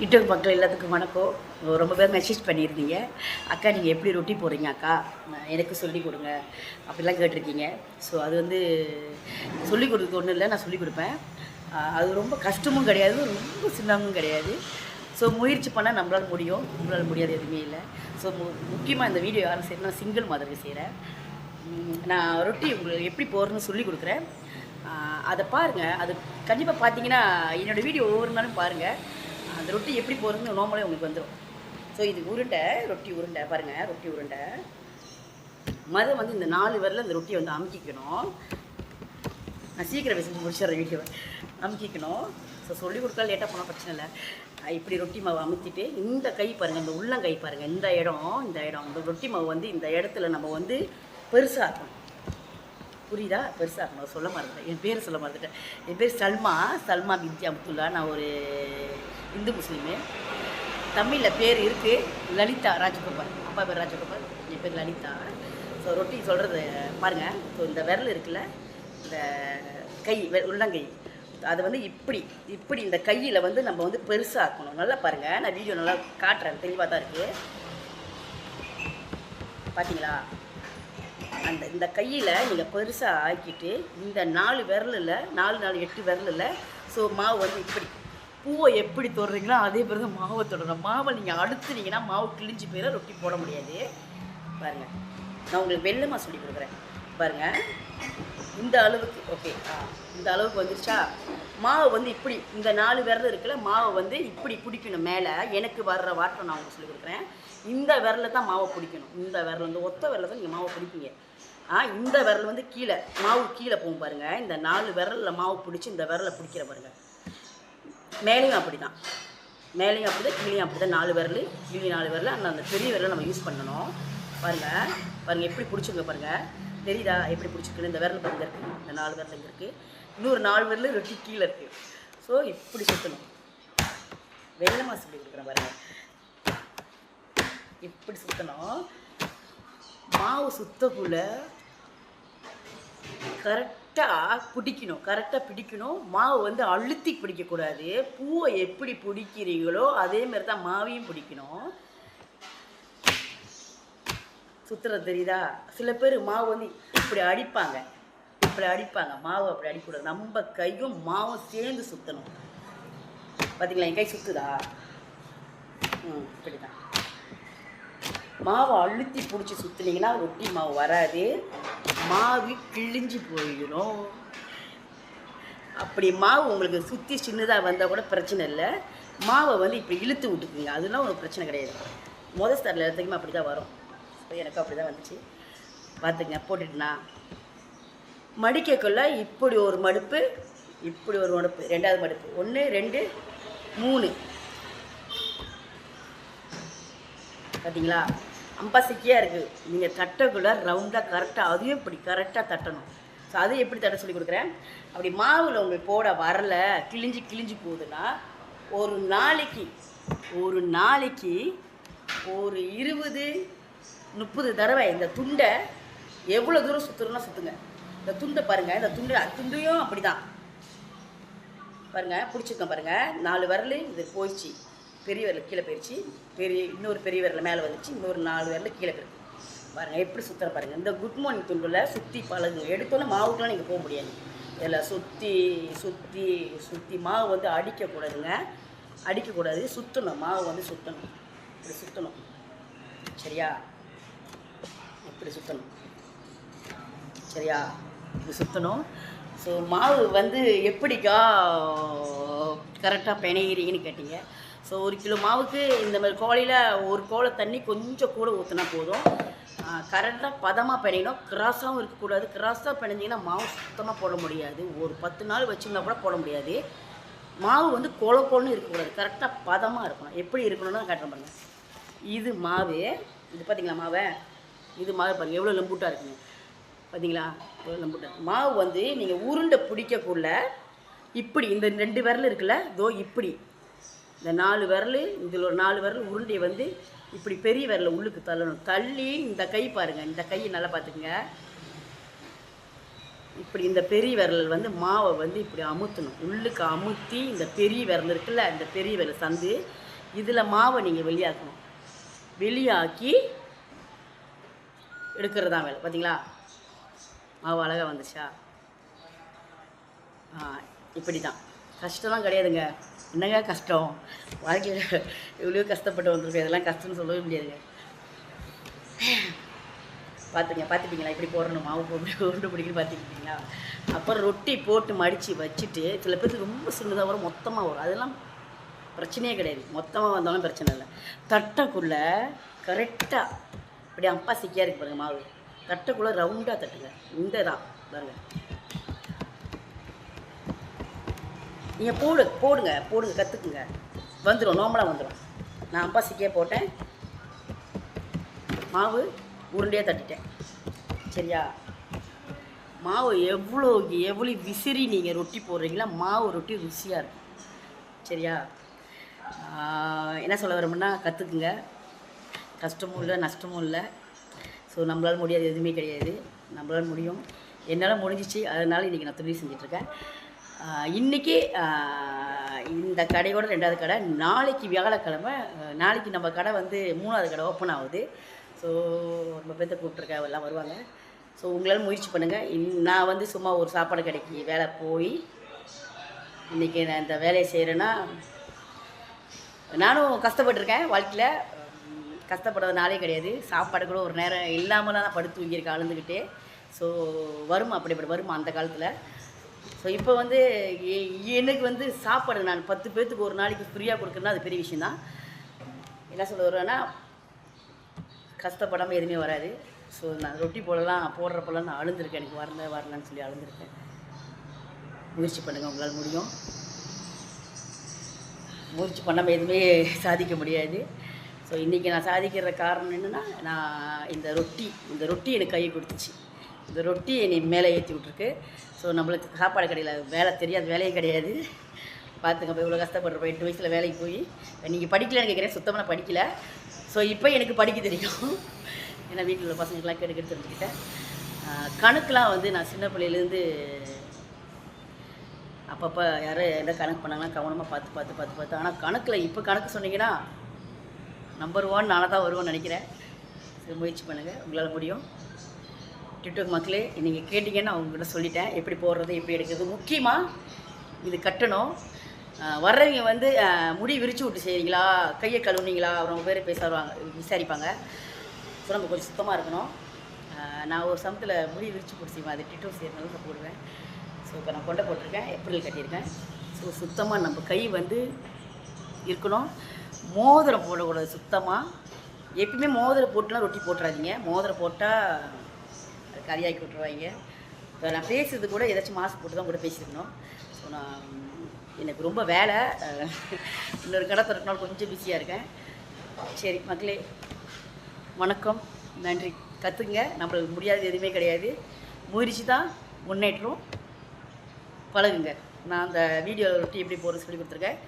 YouTube மக்கள் எல்லாத்துக்கும் வணக்கம். ரொம்ப பேர் மெசேஜ் பண்ணியிருந்தீங்க. அக்கா நீங்கள் எப்படி ரொட்டி போடுறீங்க அக்கா? எனக்கு சொல்லி கொடுங்க. அப்படிலாம் கேட்டிருக்கீங்க. ஸோ அது வந்து சொல்லிக் கொடுக்க ஒன்றும் இல்லை நான் சொல்லிக் கொடுப்பேன். அது ரொம்ப கஷ்டமும் கிடையாது ரொம்ப சின்னமும் கிடையாது. ஸோ முயற்சி பண்ணால் நம்மளால் முடியும். நம்மளால் முடியாது எதுவுமே இல்லை. ஸோ மு முக்கியமாக இந்த வீடியோ யாரும் சரி நான் சிங்கிள் மாதிரி செய்கிறேன் நான் ரொட்டி உங்களுக்கு எப்படி போகிறேன்னு சொல்லி கொடுக்குறேன். அதை பாருங்கள் அது கண்டிப்பாக பார்த்தீங்கன்னா என்னோடய வீடியோ ஒவ்வொரு நாளும் பாருங்கள் அந்த ரொட்டி எப்படி போகிறதுன்னு நோமலே உங்களுக்கு வந்துடும் ஸோ இது உருண்டை ரொட்டி உருண்டை பாருங்கள் ரொட்டி உருண்டை. மதம் வந்து இந்த நாலு வரல இந்த ரொட்டியை வந்து அமுக்கிக்கணும். நான் சீக்கிரம் பேசி முடிச்சிடுறேன் வீடியோ அமுக்கிக்கணும். ஸோ சொல்லி கொடுத்தா லேட்டாக போனால் பிரச்சனை இல்லை. இப்படி ரொட்டி மாவு அமுத்திட்டு இந்த கை பாருங்கள் இந்த உள்ளங்கை பாருங்கள் இந்த இடம் இந்த இடம். இந்த ரொட்டி மாவு வந்து இந்த இடத்துல நம்ம வந்து பெருசாக இருக்கணும் புரியுதா? பெருசாக இருக்கணும் சொல்ல மறந்துட்டேன். என் பேர் சொல்ல மறந்துட்டேன். என் பேர் சல்மா. சல்மா பிந்தி அப்துல்லா. நான் ஒரு இந்து முஸ்லீமு தமிழில் பேர் இருக்குது லலிதா ராஜகோபால். அப்பா பேர் ராஜகோபால் என் பேர் லலிதா. ஸோ ரொட்டி சொல்கிறது பாருங்கள் ஸோ இந்த விரல் இருக்குல்ல இந்த கை வெ- உள்ளங்கை. அதை வந்து இப்படி இப்படி இந்த கையில் வந்து நம்ம வந்து பெருசாக ஆக்கணும் நல்லா பாருங்கள் நான் வீடியோ நல்லா காட்டுறேன். தெளிவாக தான் இருக்குது பார்த்தீங்களா அந்த இந்த கையில் நீங்கள் பெருசாக ஆக்கிட்டு இந்த நாலு விரலில் நாலு நாலு எட்டு விரலில் ஸோ மாவு வந்து இப்படி. பூவை எப்படி தொடுறீங்களோ அதே பிறகு மாவை தொடரணும் மாவை நீங்கள் அடுத்துனீங்கன்னா மாவு கிழிஞ்சு போயிட ரொட்டி போட முடியாது. பாருங்கள் நான் உங்களுக்கு வெள்ளமாக சொல்லி கொடுக்குறேன். பாருங்கள் இந்த அளவுக்கு ஓகே இந்த அளவுக்கு வந்துருச்சா? மாவு வந்து இப்படி இந்த நாலு விரல் இருக்குல்ல மாவை வந்து இப்படி பிடிக்கணும் மேலே. எனக்கு வர்ற வாட்டம் நான் உங்களுக்கு சொல்லி கொடுக்குறேன். இந்த விரலில் தான் மாவை பிடிக்கணும். இந்த விரல் வந்து ஒத்த விரலில் தான் நீங்கள் மாவை பிடிப்பீங்க. ஆ இந்த விரல் வந்து கீழே மாவு கீழே போகும் பாருங்கள் இந்த நாலு விரலில் மாவு பிடிச்சி இந்த விரலை பிடிக்கிற பாருங்கள் மேலேயும் அப்படி தான் மேலேயும் அப்படி தான் கீழேயும் அப்படி தான் நாலு விரல் கீழே நாலு விரல். அந்த அந்த பெரிய விரலை நம்ம யூஸ் பண்ணணும். பாருங்கள் பாருங்கள் எப்படி பிடிச்சிங்க பாருங்கள் தெரியுதா? எப்படி பிடிச்சிருக்குன்னு? இந்த விரல் பாருங்க இருக்குது இந்த நாலு விரல் இங்கே இருக்குது இன்னொரு நாலு விரல் ரொட்டி கீழே இருக்குது ஸோ இப்படி சுற்றணும் வெள்ளமாக சுற்றி கொடுக்குறேன் பாருங்கள் இப்படி சுற்றணும் மாவு சுத்தக்குள்ள கரெக்டாக பிடிக்கணும் கரெக்டாக பிடிக்கணும். மாவு வந்து அழுத்தி பிடிக்கக்கூடாது பூவை எப்படி பிடிக்கிறீங்களோ அதே மாதிரி தான் மாவையும் பிடிக்கணும். சுற்றுறது தெரியுதா? சில பேர் மாவு வந்து இப்படி அடிப்பாங்க. இப்படி அடிப்பாங்க. மாவு அப்படி அடிக்கூடாது நம்ம கையும் மாவும் சேர்ந்து சுற்றணும் பார்த்தீங்களா என் கை சுற்றுதா ம் இப்படி தான் மாவை அழுத்தி பிடிச்சி சுற்றுனீங்கன்னா ரொட்டி மாவு வராது. மாவு கிழிஞ்சு போயிடும் அப்படி மாவு உங்களுக்கு சுற்றி சின்னதாக வந்தால் கூட பிரச்சனை இல்லை. மாவை வந்து இப்படி இழுத்து விட்டுக்குங்க. அதெல்லாம் ஒரு பிரச்சனை கிடையாது. முதல் ஸ்டாரில் எல்லாத்துக்குமே அப்படி தான் வரும். ஸோ எனக்கு அப்படி தான் வந்துச்சு பார்த்துங்க போட்டுட்டுனா மடிக்கக்குள்ள இப்படி ஒரு மடுப்பு இப்படி ஒரு மடுப்பு. ரெண்டாவது மடுப்பு. ஒன்று ரெண்டு மூணு. பார்த்தீங்களா அம்பாசிக்கியாக இருக்குது நீங்கள் தட்டக்குள்ள ரவுண்டாக கரெக்டாக அதையும் இப்படி கரெக்டாக தட்டணும். ஸோ அதையும் எப்படி தட்ட சொல்லி கொடுக்குறேன்? அப்படி மாவில் உங்களுக்கு போட வரல கிழிஞ்சு கிழிஞ்சு போகுதுன்னா ஒரு நாளைக்கு ஒரு நாளைக்கு ஒரு இருபது முப்பது தடவை இந்த துண்டை எவ்வளோ தூரம் சுற்றுறோன்னா சுற்றுங்க இந்த துண்டை பாருங்கள் இந்த துண்டு துண்டையும் அப்படி தான் பாருங்கள் பிடிச்சிருக்கேன் பாருங்கள் நாலு விரல் இது போயிடுச்சு. பெரிய விரல் கீழே போயிடுச்சு பெரிய இன்னொரு பெரிய விரல் மேலே வந்துச்சு இன்னொரு நாலு விரல் கீழே போயிருக்கு. பாருங்கள் எப்படி சுற்றுற பாருங்கள் இந்த குட் மார்னிங் துண்டில் சுற்றி பழகு எடுத்தோன்னே மாவுக்குலாம் நீங்கள் போக முடியாது. இதில் சுற்றி சுற்றி சுற்றி மாவு வந்து அடிக்கக்கூடாதுங்க. அடிக்கக்கூடாது. சுற்றணும் மாவு வந்து சுற்றணும் இப்படி சுற்றணும் சரியா? இப்படி சுற்றணும் சரியா? இது சுற்றணும் ஸோ மாவு வந்து எப்படிக்கா கரெக்டாக பிணையிறீங்கன்னு கேட்டீங்க. ஸோ ஒரு கிலோ மாவுக்கு இந்த மாதிரி கோழையில் ஒரு கோலை தண்ணி கொஞ்சம் கூட ஊற்றினா போதும். கரெக்டாக பதமாக பிணையணும் கிராஸாகவும் இருக்கக்கூடாது. கிராஸாக பிணைஞ்சிங்கன்னா மாவு சுத்தமாக போட முடியாது. ஒரு பத்து நாள் வச்சுருந்தா கூட போட முடியாது. மாவு வந்து கொல கொலன்னு இருக்கக்கூடாது. கரெக்டாக பதமாக இருக்கணும். எப்படி இருக்கணும்னு காட்டுறேன் பாருங்க. இது மாவு. இது பார்த்தீங்களா மாவை? இது மாவு பாருங்கள் எவ்வளோ லம்பூட்டாக இருக்குங்க பார்த்தீங்களா எவ்வளோ லம்பூட்டாக மாவு வந்து நீங்கள் உருண்டை பிடிக்கக்குள்ள இப்படி இந்த ரெண்டு விரல் இருக்குல்ல இதோ இப்படி. இந்த நாலு விரல் இதில் ஒரு நாலு விரல் உருண்டையை வந்து இப்படி பெரிய விரலை உள்ளுக்கு தள்ளணும். தள்ளி இந்த கை பாருங்கள் இந்த கையை நல்லா பார்த்துக்குங்க. இப்படி இந்த பெரிய விரல் வந்து மாவை வந்து இப்படி அமுத்தணும். உள்ளுக்கு அமுத்தி இந்த பெரிய விரல் இருக்குல்ல இந்த பெரிய விரல் சந்து இதில் மாவை நீங்கள் வெளியாக்கணும். வெளியாக்கி எடுக்கிறது தான் வேலை பார்த்தீங்களா மாவு அழகாக வந்துச்சா? ஆ இப்படி தான் கஷ்டம்லாம் கிடையாதுங்க. என்னங்க கஷ்டம்? வாழ்க்கையில் இவ்வளோ கஷ்டப்பட்டு வந்திருக்கோம். இதெல்லாம் கஷ்டம்னு சொல்லவே முடியாதுங்க. பார்த்துங்க பார்த்துப்பீங்களா இப்படி போடணும் மாவு போட்டு உருண்டு பிடிக்கணும் பார்த்துக்கிட்டீங்களா அப்புறம் ரொட்டி போட்டு மடித்து வச்சுட்டு சில பேருக்கு ரொம்ப சின்னதாக வரும் மொத்தமாக வரும். அதெல்லாம் பிரச்சனையே கிடையாது. மொத்தமாக வந்தாலும் பிரச்சனை இல்லை. தட்டைக்குள்ளே கரெக்டாக இப்படி அப்பா சிக்கியாக இருக்கு பாருங்கள் மாவு. தட்டைக்குள்ளே ரவுண்டாக தட்டுங்க. இந்த தான் பாருங்கள் நீங்கள் போடு போடுங்க போடுங்க கற்றுக்குங்க வந்துடும் நோம்பலாக வந்துடும் நான் அப்பா போட்டேன். மாவு உருண்டையாக தட்டிட்டேன். சரியா? மாவு எவ்வளோ எவ்வளோ விசிறி நீங்கள் ரொட்டி போடுறீங்களா மாவு ரொட்டி ருசியாக இருக்கும். சரியா? என்ன சொல்ல வரோம்னா கற்றுக்குங்க கஷ்டமும் இல்லை நஷ்டமும் இல்லை. ஸோ நம்மளால் முடியாது எதுவுமே கிடையாது. நம்மளால் முடியும். என்னால் முடிஞ்சிச்சு அதனால் இன்றைக்கி நான் தொழில் செஞ்சிட்ருக்கேன் இன்றைக்கி இந்த கடையோட ரெண்டாவது கடை நாளைக்கு வியாழக்கிழமை நாளைக்கு நம்ம கடை வந்து மூணாவது கடை ஓப்பன் ஆகுது. ஸோ ரொம்ப பேர்த்த கூப்பிட்ருக்க எல்லாம் வருவாங்க. ஸோ உங்களால் முயற்சி பண்ணுங்கள் இன் நான் வந்து சும்மா ஒரு சாப்பாடு கடைக்கு வேலை போய் இன்றைக்கி நான் இந்த வேலையை செய்கிறேன்னா நானும் கஷ்டப்பட்டிருக்கேன் வாழ்க்கையில். கஷ்டப்படுறது நாளே கிடையாது. சாப்பாடு கூட ஒரு நேரம் இல்லாமல் தான் நான் படுத்து தூங்கியிருக்கேன் அழுந்துக்கிட்டே ஸோ வரும் அப்படிப்பட்ட வரும் அந்த காலத்தில். ஸோ இப்போ வந்து எனக்கு வந்து சாப்பாடு நான் பத்து பேர்த்துக்கு ஒரு நாளைக்கு ஃப்ரீயாக கொடுக்குறேன்னா அது பெரிய விஷயந்தான் என்ன சொல்ல வருவேன்னா கஷ்டப்படாமல் எதுவுமே வராது. ஸோ நான் ரொட்டி போடலாம் போடுறப்பெல்லாம் நான் அழுந்திருக்கேன். எனக்கு வரல வரலன்னு சொல்லி அழுந்திருக்கேன். முயற்சி பண்ணுங்கள் உங்களால் முடியும். முயற்சி பண்ணாமல் எதுவுமே சாதிக்க முடியாது. ஸோ இன்றைக்கி நான் சாதிக்கிற காரணம் என்னென்னா நான் இந்த ரொட்டி இந்த ரொட்டி எனக்கு கை கொடுத்துச்சு. இந்த ரொட்டி நீ மேலே ஏற்றி விட்ருக்கு ஸோ நம்மளுக்கு சாப்பாடு கிடையாது வேலை தெரியாது வேலையே கிடையாது. பார்த்துங்க இப்போ இவ்வளோ கஷ்டப்படுறப்ப எட்டு வயசில் வேலைக்கு போய் நீங்கள் படிக்கலன்னு கேட்குறேன் சுத்தமாக படிக்கல. ஸோ இப்போ எனக்கு படிக்க தெரியும். ஏன்னா வீட்டில் உள்ள பசங்களுக்கெல்லாம் கேட்டு கேட்டு தெரிஞ்சுக்கிட்டேன் கணக்குலாம் வந்து நான் சின்ன பிள்ளையிலேருந்து அப்பப்போ யாரும் என்ன கணக்கு பண்ணாங்கன்னா கவனமாக பார்த்து பார்த்து பார்த்து பார்த்து. ஆனால் கணக்கில் இப்போ கணக்கு சொன்னீங்கன்னா நம்பர் ஒன் நானாக தான் வருவோம்னு நினைக்கிறேன். சரி முயற்சி பண்ணுங்கள் உங்களால் முடியும். டிக்டாக் மக்களே நீங்கள் கேட்டிங்கன்னு அவங்ககிட்ட சொல்லிட்டேன். எப்படி போடுறது எப்படி எடுக்கிறது. முக்கியமாக இது கட்டணும். வர்றவங்க வந்து முடி விரிச்சு விட்டு செய்கிறீங்களா கையை கழுவுனீங்களா? அவங்க பேர் பேசுவாங்க விசாரிப்பாங்க. ஸோ நம்ம கொஞ்சம் சுத்தமாக இருக்கணும். நான் ஒரு சமத்தில் முடி விரிச்சு போட்டு செய்வேன். அது டிட்டோ செய்யறதுனால நான் போடுவேன். ஸோ இப்போ நான் கொண்டை போட்டிருக்கேன் ஏப்ரல் கட்டியிருக்கேன். ஸோ சுத்தமாக நம்ம கை வந்து இருக்கணும். மோதிரம் போடக்கூடாது சுத்தமாக எப்பயுமே மோதிரம் போட்டுலாம் ரொட்டி போட்டுறாதீங்க. மோதிரம் போட்டால் கறியாக்கி விட்ருவாங்க இப்போ நான் பேசுறது கூட ஏதாச்சும் மாஸ்க் போட்டு தான் கூட பேசியிருக்கணும். ஸோ நான் எனக்கு ரொம்ப வேலை. இன்னொரு கடை திறக்கனால கொஞ்சம் பிஸியாக இருக்கேன். சரி மக்களே வணக்கம். நன்றி. கற்றுங்க நம்மளுக்கு முடியாதது எதுவுமே கிடையாது. முயற்சி தான் முன்னேற்றம். பழகுங்க. நான் அந்த வீடியோ ரொட்டி எப்படி போகிறது சொல்லி கொடுத்துருக்கேன்.